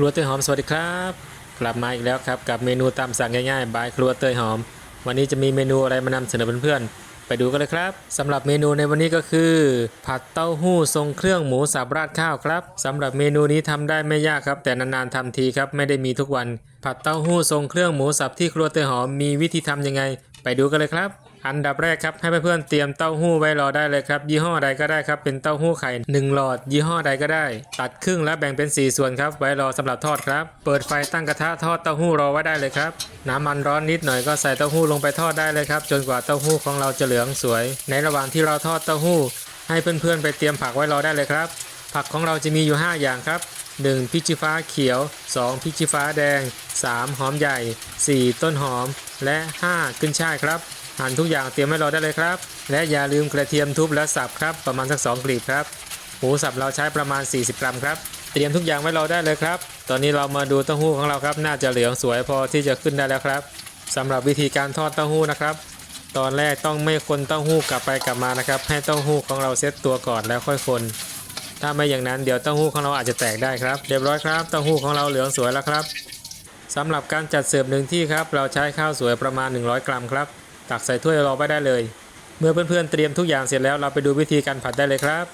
ครัวเตยหอมสวัสดีครับ กลับมาอีกแล้วครับกับเมนูตามสั่งง่ายๆบายครัวเตยหอม วันนี้จะมีเมนูอะไรมานำเสนอเพื่อนๆไปดูกันเลยครับสำหรับเมนูในวันนี้ก็คือ ผัดเต้าหู้ทรงเครื่องหมูสับราดข้าวครับสำหรับเมนูนี้ทำได้ไม่ยากครับ แต่นานๆทำทีครับไม่ได้มีทุกวัน ผัดเต้าหู้ทรงเครื่องหมูสับที่ครัวเตยหอมมีวิธีทำยังไง ไปดูกันเลยครับ อันดับแรกครับให้เพื่อนๆเตรียมเต้าหู้ไว้รอได้เลยครับ ยี่ห้อใดก็ได้ครับเป็นเต้าหู้ไข่หนึ่งหลอด ยี่ห้อใดก็ได้ ตัดครึ่งและแบ่งเป็น 4 ส่วนครับ ไว้รอสำหรับทอดครับ เปิดไฟตั้งกระทะทอดเต้าหู้รอไว้ได้เลยครับ น้ำมันร้อนนิดหน่อยก็ใส่เต้าหู้ลงไปทอดได้เลยครับ จนกว่าเต้าหู้ของเราจะเหลืองสวย ในระหว่างที่เราทอดเต้าหู้ ให้เพื่อนๆไปเตรียมผักไว้รอได้เลยครับ ผักของเราจะมีอยู่ 5 อย่างครับ 1. พริกชี้ฟ้าเขียว 2. พริกชี้ฟ้าแดง 3. หอมใหญ่ 4. ต้นหอม และ 5. ขึ้นช่ายครับ หั่นทุกอย่างเตรียมไว้รอได้เลยครับ และอย่าลืมกระเทียมทุบและสับครับประมาณสัก2กลีบครับหมูสับเราใช้ประมาณ 40 กรัมครับเตรียมทุกอย่างไว้รอได้เลยครับ ตอนนี้เรามาดูเต้าหู้ของเราครับ น่าจะเหลืองสวยพอที่จะขึ้นได้แล้วครับสำหรับวิธีการทอดเต้าหู้นะครับ ตอนแรกต้องไม่คนเต้าหู้กลับไปกลับมานะครับ ให้เต้าหู้ของเราเซตตัวก่อนแล้วค่อยคน ถ้าไม่อย่างนั้นเดี๋ยวเต้าหู้ของเราอาจจะแตกได้ครับ เรียบร้อยครับ เต้าหู้ของเราเหลืองสวยแล้วครับสำหรับการจัดเสิร์ฟหนึ่งที่ครับ เราใช้ข้าวสวยประมาณ 100 กรัมครับ ตักใส่ถ้วยรอไว้ได้เลย เมื่อเพื่อนๆเตรียมทุกอย่างเสร็จแล้วเราไปดูวิธีการผัดได้เลยครับ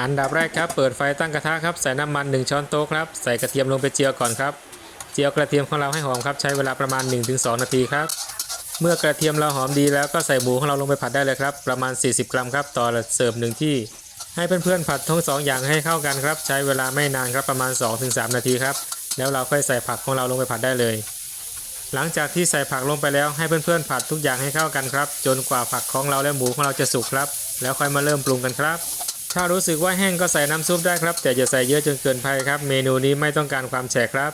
อันดับแรกครับเปิดไฟตั้งกระทะครับใส่น้ำมัน 1 ช้อนโต๊ะครับใส่กระเทียมลงไปเจียวก่อนครับเจียวกระเทียมของเราให้หอมครับใช้เวลาประมาณ 1-2 นาทีครับเมื่อกระเทียมเราหอมดีแล้วก็ใส่หมูของเราลงไปผัดได้เลยครับประมาณ 40 กรัมครับต่อเสิร์ฟหนึ่งที่ ให้เพื่อนๆผัดทั้งสองอย่างให้เข้ากันครับ ใช้เวลาไม่นานครับประมาณ 2-3 นาทีครับแล้วเราค่อยใส่ผักของเราลงไปผัดได้เลย หลังจากที่ใส่ผักลงไปแล้วให้เพื่อนๆผัดทุกอย่างให้เข้ากันครับ จนกว่าผักของเราและหมูของเราจะสุกครับ แล้วค่อยมาเริ่มปรุงกันครับ ถ้ารู้สึกว่าแห้งก็ใส่น้ำซุปได้ครับ แต่อย่าใส่เยอะจนเกินไปครับ เมนูนี้ไม่ต้องการความแฉะครับ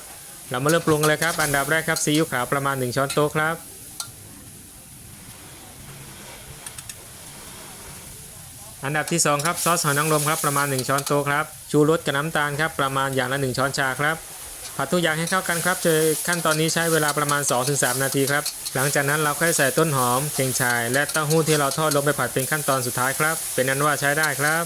เรามาเริ่มปรุงกันเลยครับ อันดับแรกครับซีอิ๊วขาวประมาณ 1 ช้อนโต๊ะครับอันดับที่ 2 ครับซอสหอยนางรมครับประมาณ 1 ช้อนโต๊ะครับชูรสกับน้ำตาลครับประมาณอย่างละ 1 ช้อนชาครับ ผัดทุกอย่างให้เข้ากันครับโดยขั้นตอนนี้ใช้เวลาประมาณ 2-3 นาทีครับ หลังจากนั้นเราค่อยใส่ต้นหอมเข่งชาย และเต้าหู้ที่เราทอดลงไปผัดเป็นขั้นตอนสุดท้ายครับ เป็นนั้นว่าใช้ได้ครับ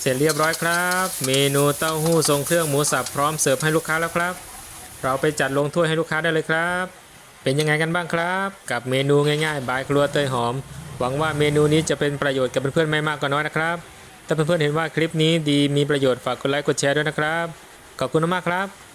เสร็จเรียบร้อยครับ เมนูเต้าหู้ทรงเครื่องหมูสับพร้อมเสิร์ฟให้ลูกค้าแล้วครับ เราไปจัดลงถ้วยให้ลูกค้าได้เลยครับ เป็นยังไงกันบ้างครับ กับเมนูง่ายๆ บายครัวเตยหอม หวังว่าเมนูนี้จะเป็นประโยชน์กับเพื่อนๆไม่มากก็น้อยนะครับ ถ้าเพื่อนๆเห็นว่าคลิปนี้ดีมีประโยชน์ฝากกดไลค์กดแชร์ด้วยนะครับ ขอบคุณมากครับ